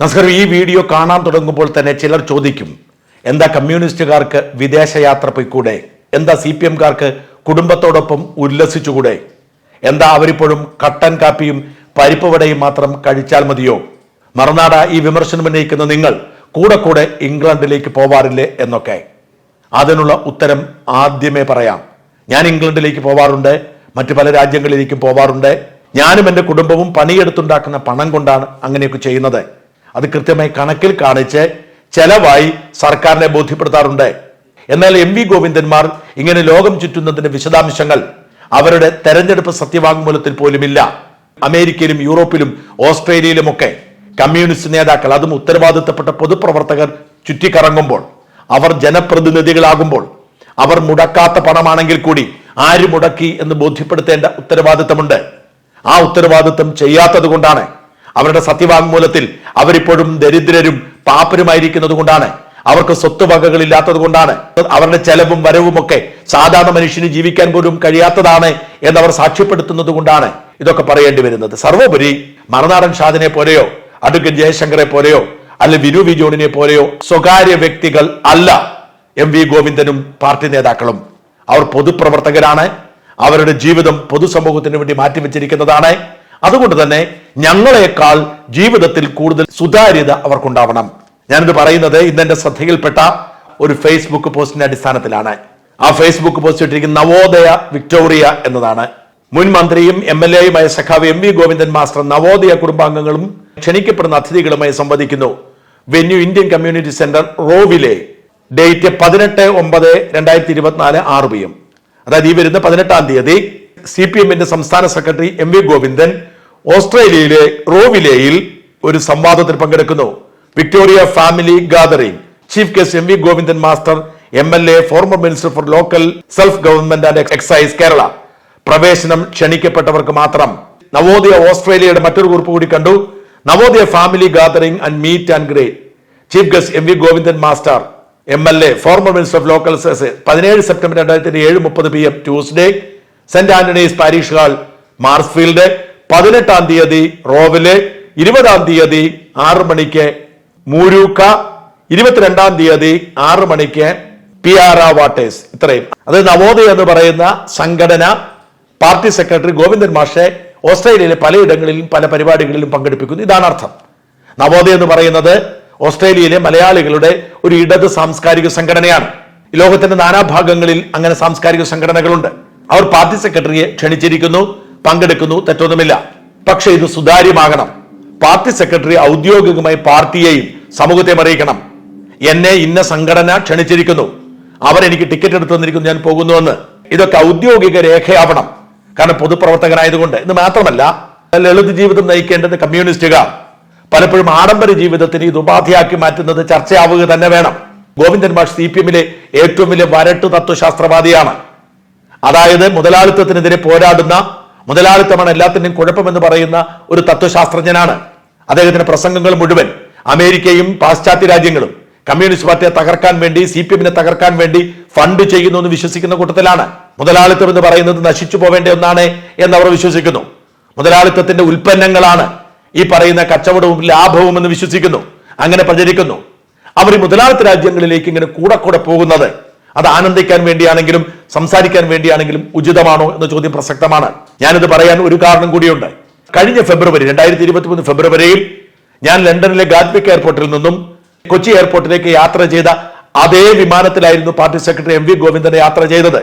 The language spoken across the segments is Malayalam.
നമസ്കാരം ഈ വീഡിയോ കാണാൻ തുടങ്ങുമ്പോൾ തന്നെ ചിലർ ചോദിക്കും എന്താ കമ്മ്യൂണിസ്റ്റുകാർക്ക് വിദേശയാത്ര പോയിക്കൂടെ? എന്താ സി പി എംകാർക്ക് കുടുംബത്തോടൊപ്പം ഉല്ലസിച്ചുകൂടെ? എന്താ അവരിപ്പോഴും കട്ടൻ കാപ്പിയും പരിപ്പ് വടയും മാത്രം കഴിച്ചാൽ മതിയോ? മറുനാട ഈ വിമർശനം ഉന്നയിക്കുന്ന നിങ്ങൾ കൂടെ കൂടെ ഇംഗ്ലണ്ടിലേക്ക് പോവാറില്ലേ? എന്നൊക്കെ. അതിനുള്ള ഉത്തരം ആദ്യമേ പറയാം. ഞാൻ ഇംഗ്ലണ്ടിലേക്ക് പോവാറുണ്ട് മറ്റു പല രാജ്യങ്ങളിലേക്കും പോവാറുണ്ട്. ഞാനും എന്റെ കുടുംബവും പണിയെടുത്തുണ്ടാക്കുന്ന പണം കൊണ്ടാണ് അങ്ങനെയൊക്കെ ചെയ്യുന്നത്. അത് കൃത്യമായി കണക്കിൽ കാണിച്ച് ചെലവായി സർക്കാരിനെ ബോധ്യപ്പെടുത്താറുണ്ട്. എന്നാൽ എം വി ഗോവിന്ദന്മാർ ഇങ്ങനെ ലോകം ചുറ്റുന്നതിന്റെ വിശദാംശങ്ങൾ അവരുടെ തെരഞ്ഞെടുപ്പ് സത്യവാങ്മൂലത്തിൽ പോലുമില്ല. അമേരിക്കയിലും യൂറോപ്പിലും ഓസ്ട്രേലിയയിലുമൊക്കെ കമ്മ്യൂണിസ്റ്റ് നേതാക്കൾ അതും ഉത്തരവാദിത്തപ്പെട്ട പൊതുപ്രവർത്തകർ ചുറ്റിക്കറങ്ങുമ്പോൾ അവർ ജനപ്രതിനിധികളാകുമ്പോൾ അവർ മുടക്കാത്ത പണമാണെങ്കിൽ കൂടി ആര് മുടക്കി എന്ന് ബോധ്യപ്പെടുത്തേണ്ട ഉത്തരവാദിത്തമുണ്ട്. ആ ഉത്തരവാദിത്തം ചെയ്യാത്തത് കൊണ്ടാണ് അവരുടെ സത്യവാങ്മൂലത്തിൽ അവരിപ്പോഴും ദരിദ്രരും പാപ്പരുമായിരിക്കുന്നത് കൊണ്ടാണ്. അവർക്ക് സ്വത്ത് വകകളില്ലാത്തത് കൊണ്ടാണ്. അവരുടെ ചെലവും വരവും ഒക്കെ സാധാരണ മനുഷ്യന് ജീവിക്കാൻ പോലും കഴിയാത്തതാണ് എന്നവർ സാക്ഷ്യപ്പെടുത്തുന്നത് കൊണ്ടാണ് ഇതൊക്കെ പറയേണ്ടി വരുന്നത്. സർവോപരി മറുനാടൻ ഷാദിനെ പോലെയോ അടുക്കൻ ജയശങ്കറെ പോലെയോ അല്ലെ വിനു വി ജോണിനെ പോലെയോ സ്വകാര്യ വ്യക്തികൾ അല്ല എം വി ഗോവിന്ദനും പാർട്ടി നേതാക്കളും. അവർ പൊതുപ്രവർത്തകരാണ്. അവരുടെ ജീവിതം പൊതുസമൂഹത്തിന് വേണ്ടി മാറ്റിവെച്ചിരിക്കുന്നതാണ്. അതുകൊണ്ട് തന്നെ ഞങ്ങളെക്കാൾ ജീവിതത്തിൽ കൂടുതൽ സുതാര്യത അവർക്കുണ്ടാവണം. ഞാനിത് പറയുന്നത് ഇന്നെന്റെ ശ്രദ്ധയിൽപ്പെട്ട ഒരു ഫേസ്ബുക്ക് പോസ്റ്റിന്റെ അടിസ്ഥാനത്തിലാണ്. ആ ഫേസ്ബുക്ക് പോസ്റ്റ് ഇട്ടിരിക്കുന്ന നവോദയ വിക്ടോറിയ എന്നതാണ്. മുൻ മന്ത്രിയും എം എൽ എയുമായ സഖാവ് M V Govindan master Navodaya കുടുംബാംഗങ്ങളും ക്ഷണിക്കപ്പെടുന്ന അതിഥികളുമായി സംവദിക്കുന്നു. വെന്യൂ ഇന്ത്യൻ കമ്മ്യൂണിറ്റി സെന്റർ റോവിലെ ഡേറ്റ് പതിനെട്ട് ഒമ്പത് രണ്ടായിരത്തി ഇരുപത്തിനാല് ആറ് പി എം അതായത് ഈ വരുന്ന പതിനെട്ടാം തീയതി സി പി എമ്മിന്റെ സംസ്ഥാന സെക്രട്ടറി എം വി ഗോവിന്ദൻ ഓസ്ട്രേലിയയിലെ റോവിലേയിൽ ഒരു സംവാദത്തിൽ പങ്കെടുക്കുന്നു. Victoria family gathering. Chief guest M V Govindan master M L A former minister for local self government and excise Kerala. പ്രവേശനം ക്ഷണിക്കപ്പെട്ടവർക്ക് മാത്രം. നവോദയ ഓസ്ട്രേലിയയുടെ മറ്റൊരു കുറിപ്പ് കൂടി കണ്ടു. Navodaya family gathering and meet and greet chief guest M V Govindan master M L A former minister of local cess പതിനേഴ് സെപ്റ്റംബർ രണ്ടായിരത്തി ഏഴ് മുപ്പത് P M Tuesday Saint Antony's parish hall Marsfield. പതിനെട്ടാം തീയതി റോവിൽ ഇരുപതാം തീയതി ആറ് മണിക്ക് മൂരൂക്ക ഇരുപത്തിരണ്ടാം തീയതി ആറ് മണിക്ക് പി ആർ ആ വാട്ടേഴ്സ്. ഇത്രയും. അത് നവോദയ എന്ന് പറയുന്ന സംഘടന പാർട്ടി സെക്രട്ടറി ഗോവിന്ദൻ മാഷെ ഓസ്ട്രേലിയയിലെ പലയിടങ്ങളിലും പല പരിപാടികളിലും പങ്കെടുപ്പിക്കുന്നു. ഇതാണ് അർത്ഥം. നവോദയ എന്ന് പറയുന്നത് ഓസ്ട്രേലിയയിലെ മലയാളികളുടെ ഒരു ഇടത് സാംസ്കാരിക സംഘടനയാണ്. ലോകത്തിന്റെ നാനാഭാഗങ്ങളിൽ അങ്ങനെ സാംസ്കാരിക സംഘടനകളുണ്ട്. അവർ പാർട്ടി സെക്രട്ടറിയെ ക്ഷണിച്ചിരിക്കുന്നു. പങ്കെടുക്കുന്നു തെറ്റൊന്നുമില്ല. പക്ഷേ ഇത് സുതാര്യമാകണം. പാർട്ടി സെക്രട്ടറി ഔദ്യോഗികമായി പാർട്ടിയെയും സമൂഹത്തെയും അറിയിക്കണം. എന്നെ ഇന്ന സംഘടന ക്ഷണിച്ചിരിക്കുന്നു. അവരെനിക്ക് ടിക്കറ്റ് എടുത്തു തന്നിരിക്കുന്നു ഞാൻ പോകുന്നുവെന്ന്. ഇതൊക്കെ ഔദ്യോഗിക രേഖയാവണം. കാരണം പൊതുപ്രവർത്തകനായതുകൊണ്ട് ഇത് മാത്രമല്ല ലളിത ജീവിതം നയിക്കേണ്ടത് കമ്മ്യൂണിസ്റ്റുകാർ. പലപ്പോഴും ആഡംബര ജീവിതത്തിന് ഇത് ഉപാധിയാക്കി മാറ്റുന്നത് ചർച്ചയാവുക തന്നെ വേണം. ഗോവിന്ദൻ മാഷ് സി പി എമ്മിലെ ഏറ്റവും വലിയ വരട്ടു തത്വശാസ്ത്രവാദിയാണ് അതായത് മുതലാളിത്തത്തിനെതിരെ പോരാടുന്ന മുതലാളിത്തമാണ് എല്ലാത്തിന്റെയും കുഴപ്പമെന്ന് പറയുന്ന ഒരു തത്വശാസ്ത്രജ്ഞനാണ്. അദ്ദേഹത്തിന്റെ പ്രസംഗങ്ങൾ മുഴുവൻ അമേരിക്കയും പാശ്ചാത്യ രാജ്യങ്ങളും കമ്മ്യൂണിസ്റ്റ് പാർട്ടിയെ തകർക്കാൻ വേണ്ടി സി പി എമ്മിനെ തകർക്കാൻ വേണ്ടി ഫണ്ട് ചെയ്യുന്നു എന്ന് വിശ്വസിക്കുന്ന കൂട്ടത്തിലാണ്. മുതലാളിത്തം എന്ന് പറയുന്നത് നശിച്ചു പോവേണ്ട ഒന്നാണ് എന്ന് അവർ വിശ്വസിക്കുന്നു. മുതലാളിത്തത്തിന്റെ ഉൽപ്പന്നങ്ങളാണ് ഈ പറയുന്ന കച്ചവടവും ലാഭവും എന്ന് വിശ്വസിക്കുന്നു. അങ്ങനെ പ്രചരിക്കുന്നു. അവർ ഈ മുതലാളിത്ത രാജ്യങ്ങളിലേക്ക് ഇങ്ങനെ കൂടെ കൂടെ പോകുന്നത് അത് ആനന്ദിക്കാൻ വേണ്ടിയാണെങ്കിലും സംസാരിക്കാൻ വേണ്ടിയാണെങ്കിലും ഉചിതമാണോ എന്ന ചോദ്യം പ്രസക്തമാണ്. ഞാനിത് പറയാൻ ഒരു കാരണം കൂടിയുണ്ട്. കഴിഞ്ഞ ഫെബ്രുവരി രണ്ടായിരത്തി ഇരുപത്തി മൂന്ന് ഫെബ്രുവരിയിൽ ഞാൻ ലണ്ടനിലെ ഗാറ്റ്വിക് എയർപോർട്ടിൽ നിന്നും കൊച്ചി എയർപോർട്ടിലേക്ക് യാത്ര ചെയ്ത അതേ വിമാനത്തിലായിരുന്നു പാർട്ടി സെക്രട്ടറി എം വി ഗോവിന്ദനെ യാത്ര ചെയ്തത്.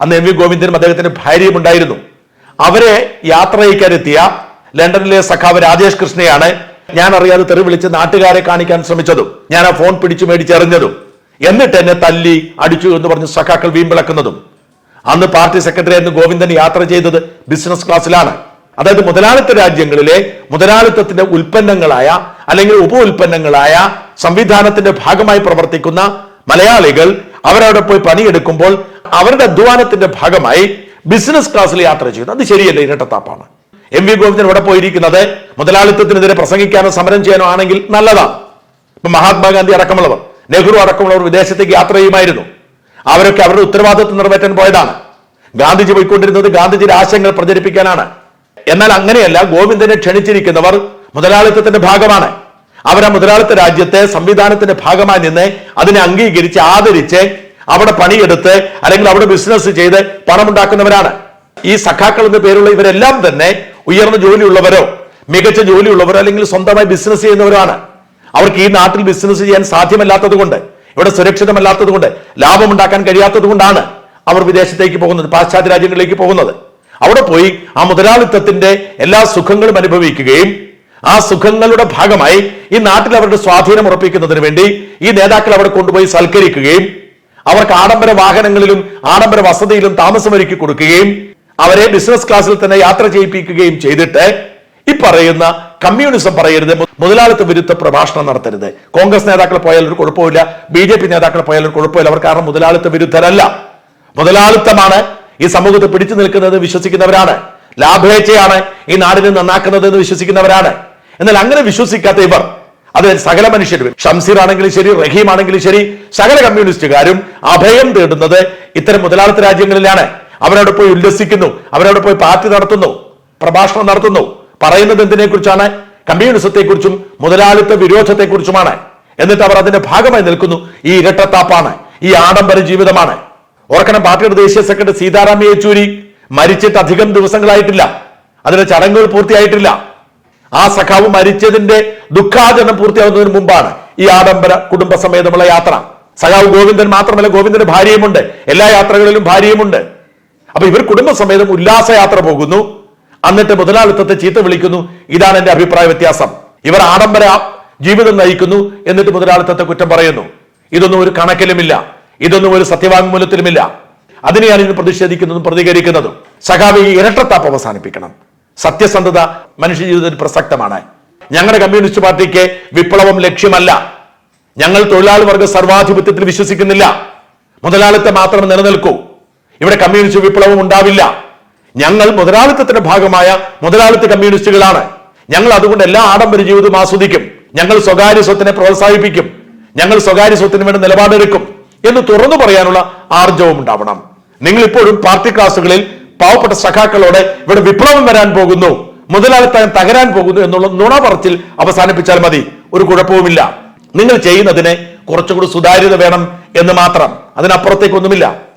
അന്ന് എം വി ഗോവിന്ദനും അദ്ദേഹത്തിന്റെ ഭാര്യയും ഉണ്ടായിരുന്നു. അവരെ യാത്ര അയക്കാനെത്തിയ ലണ്ടനിലെ സഖാവ് രാജേഷ് കൃഷ്ണയാണ് ഞാൻ അറിയാതെ തെറി വിളിച്ച് നാട്ടുകാരെ കാണിക്കാൻ ശ്രമിച്ചതും ഞാൻ ആ ഫോൺ പിടിച്ചു മേടിച്ചെറിഞ്ഞതും. എന്നിട്ട് എന്നെ തല്ലി അടിച്ചു എന്ന് പറഞ്ഞ് സഖാക്കൾ വീമ്പിളക്കുന്നതും. അന്ന് പാർട്ടി സെക്രട്ടറി എന്ന് ഗോവിന്ദൻ യാത്ര ചെയ്തത് ബിസിനസ് ക്ലാസ്സിലാണ്. അതായത് മുതലാളിത്ത രാജ്യങ്ങളിലെ മുതലാളിത്തത്തിന്റെ ഉൽപ്പന്നങ്ങളായ അല്ലെങ്കിൽ ഉപ ഉൽപ്പന്നങ്ങളായ സംവിധാനത്തിന്റെ ഭാഗമായി പ്രവർത്തിക്കുന്ന മലയാളികൾ അവരവിടെ പോയി പണിയെടുക്കുമ്പോൾ അവരുടെ അധ്വാനത്തിന്റെ ഭാഗമായി ബിസിനസ് ക്ലാസ്സിൽ യാത്ര ചെയ്യുന്നു. അത് ശരിയല്ല? ഇരട്ടത്താപ്പാണ് എം വി ഗോവിന്ദൻ ഇവിടെ പോയിരിക്കുന്നത് മുതലാളിത്തത്തിനെതിരെ പ്രസംഗിക്കാനോ സമരം ചെയ്യാനോ ആണെങ്കിൽ നല്ലതാണ്. ഇപ്പൊ മഹാത്മാഗാന്ധി അടക്കമുള്ളവർ. നെഹ്റു അടക്കമുള്ളവർ വിദേശത്തേക്ക് യാത്ര ചെയ്യുമായിരുന്നു അവരൊക്കെ അവരുടെ ഉത്തരവാദിത്വം നിറവേറ്റാൻ പോയതാണ്. ഗാന്ധിജി പോയിക്കൊണ്ടിരുന്നത് ഗാന്ധിജിയുടെ ആശയങ്ങൾ പ്രചരിപ്പിക്കാനാണ്. എന്നാൽ അങ്ങനെയല്ല ഗോവിന്ദനെ ക്ഷണിച്ചിരിക്കുന്നവർ മുതലാളിത്തത്തിന്റെ ഭാഗമാണ്. അവർ ആ മുതലാളിത്ത രാജ്യത്തെ സംവിധാനത്തിന്റെ ഭാഗമായി നിന്ന് അതിനെ അംഗീകരിച്ച് ആദരിച്ച് അവിടെ പണിയെടുത്ത് അല്ലെങ്കിൽ അവിടെ ബിസിനസ് ചെയ്ത് പണമുണ്ടാക്കുന്നവരാണ്. ഈ സഖാക്കൾ എന്ന പേരുള്ള ഇവരെല്ലാം തന്നെ ഉയർന്ന ജോലിയുള്ളവരോ മികച്ച ജോലിയുള്ളവരോ അല്ലെങ്കിൽ സ്വന്തമായി ബിസിനസ് ചെയ്യുന്നവരാണ് അവർക്ക് ഈ നാട്ടിൽ ബിസിനസ് ചെയ്യാൻ സാധ്യമല്ലാത്തത് കൊണ്ട് ഇവിടെ സുരക്ഷിതമല്ലാത്തത് കൊണ്ട് ലാഭമുണ്ടാക്കാൻ കഴിയാത്തത് കൊണ്ടാണ് അവർ വിദേശത്തേക്ക് പോകുന്നത് പാശ്ചാത്യ രാജ്യങ്ങളിലേക്ക് പോകുന്നത്. അവിടെ പോയി ആ മുതലാളിത്തത്തിന്റെ എല്ലാ സുഖങ്ങളും അനുഭവിക്കുകയും ആ സുഖങ്ങളുടെ ഭാഗമായി ഈ നാട്ടിൽ അവരുടെ സ്വാധീനം ഉറപ്പിക്കുന്നതിന് വേണ്ടി ഈ നേതാക്കൾ അവിടെ കൊണ്ടുപോയി സൽക്കരിക്കുകയും അവർക്ക് ആഡംബര വാഹനങ്ങളിലും ആഡംബര വസതിയിലും താമസമൊരുക്കി കൊടുക്കുകയും അവരെ ബിസിനസ് ക്ലാസ്സിൽ തന്നെ യാത്ര ചെയ്യിപ്പിക്കുകയും ചെയ്തിട്ട് ഈ പറയുന്ന കമ്മ്യൂണിസം പറയരുത്. മുതലാളിത്ത വിരുദ്ധ പ്രഭാഷണം നടത്തരുത്. കോൺഗ്രസ് നേതാക്കൾ പോയാൽ ഒരു കുഴപ്പമില്ല ബി ജെ പി നേതാക്കൾ പോയാൽ ഒരു കുഴപ്പമില്ല അവർ കാരണം മുതലാളിത്ത വിരുദ്ധരല്ല. മുതലാളിത്തമാണ് ഈ സമൂഹത്തെ പിടിച്ചു നിൽക്കുന്നത് വിശ്വസിക്കുന്നവരാണ്. ലാഭേച്ഛയാണ് ഈ നാടിനെ നന്നാക്കുന്നത് എന്ന് വിശ്വസിക്കുന്നവരാണ്. എന്നാൽ അങ്ങനെ വിശ്വസിക്കാത്ത ഇവർ അത് സകല മനുഷ്യരും ഷംസീർ ആണെങ്കിലും ശരി റഹീം ആണെങ്കിലും ശരി സകല കമ്മ്യൂണിസ്റ്റുകാരും അഭയം തേടുന്നത് ഇത്തരം മുതലാളിത്ത രാജ്യങ്ങളിലാണ്. അവരവിടെ പോയി ഉല്ലസിക്കുന്നു. അവരവിടെ പോയി പാർട്ടി നടത്തുന്നു. പ്രഭാഷണം നടത്തുന്നു. പറയുന്നത് എന്തിനെ കുറിച്ചാണ് കമ്മ്യൂണിസത്തെ കുറിച്ചും മുതലാളിത്ത വിരോധത്തെ കുറിച്ചുമാണ് എന്നിട്ട് അവർ അതിന്റെ ഭാഗമായി നിൽക്കുന്നു. ഈ ഇരട്ടത്താപ്പാണ്. ഈ ആഡംബര ജീവിതമാണ്. ഓർക്കണം പാർട്ടിയുടെ ദേശീയ സെക്രട്ടറി സീതാറാം യെച്ചൂരി മരിച്ചിട്ട് അധികം ദിവസങ്ങളായിട്ടില്ല. അതിന്റെ ചടങ്ങുകൾ പൂർത്തിയായിട്ടില്ല. ആ സഖാവ് മരിച്ചതിന്റെ ദുഃഖാചരണം പൂർത്തിയാവുന്നതിന് മുമ്പാണ് ഈ ആഡംബര കുടുംബസമേതമുള്ള യാത്ര. സഖാവ് ഗോവിന്ദൻ മാത്രമല്ല ഗോവിന്ദന്റെ ഭാര്യയുമുണ്ട്. എല്ലാ യാത്രകളിലും ഭാര്യയുമുണ്ട്. അപ്പൊ ഇവർ കുടുംബസമേതം ഉല്ലാസയാത്ര പോകുന്നു. എന്നിട്ട് മുതലാളിത്തത്തെ ചീത്ത വിളിക്കുന്നു. ഇതാണ് എന്റെ അഭിപ്രായ വ്യത്യാസം. ഇവർ ആഡംബര ജീവിതം നയിക്കുന്നു എന്നിട്ട് മുതലാളിത്തത്തെ കുറ്റം പറയുന്നു. ഇതൊന്നും ഒരു കണക്കിലുമില്ല. ഇതൊന്നും ഒരു സത്യവാങ്മൂലത്തിലുമില്ല. അതിനെയാണ് ഇന്ന് പ്രതിഷേധിക്കുന്നതും പ്രതികരിക്കുന്നതും. സഖാവ് ഈ ഇരട്ടത്താപ്പ് അവസാനിപ്പിക്കണം. സത്യസന്ധത മനുഷ്യ ജീവിതത്തിൽ പ്രസക്തമാണ്. ഞങ്ങളുടെ കമ്മ്യൂണിസ്റ്റ് പാർട്ടിക്ക് വിപ്ലവം ലക്ഷ്യമല്ല. ഞങ്ങൾ തൊഴിലാളി വർഗ സർവാധിപത്യത്തിൽ വിശ്വസിക്കുന്നില്ല. മുതലാളിത്തം മാത്രം നിലനിൽക്കൂ. ഇവിടെ കമ്മ്യൂണിസ്റ്റ് വിപ്ലവം ഉണ്ടാവില്ല. ഞങ്ങൾ മുതലാളിത്തത്തിന്റെ ഭാഗമായ മുതലാളിത്ത കമ്മ്യൂണിസ്റ്റുകളാണ്. ഞങ്ങൾ അതുകൊണ്ട് എല്ലാ ആഡംബര ജീവിതവും ആസ്വദിക്കും. ഞങ്ങൾ സ്വകാര്യ സ്വത്തിനെ പ്രോത്സാഹിപ്പിക്കും. ഞങ്ങൾ സ്വകാര്യ സ്വത്തിന് വേണ്ടി നിലപാടെടുക്കും എന്ന് തുറന്നു പറയാനുള്ള ആർജവം ഉണ്ടാവണം. നിങ്ങൾ ഇപ്പോഴും പാർട്ടി ക്ലാസുകളിൽ പാവപ്പെട്ട സഖാക്കളോടെ ഇവിടെ വിപ്ലവം വരാൻ പോകുന്നു മുതലാളിത്തം തകരാൻ പോകുന്നു എന്നുള്ള നുണ പറച്ചിൽ അവസാനിപ്പിച്ചാൽ മതി. ഒരു കുഴപ്പവുമില്ല. നിങ്ങൾ ചെയ്യുന്നതിന് കുറച്ചുകൂടി സുതാര്യത വേണം എന്ന് മാത്രം. അതിനപ്പുറത്തേക്കൊന്നുമില്ല.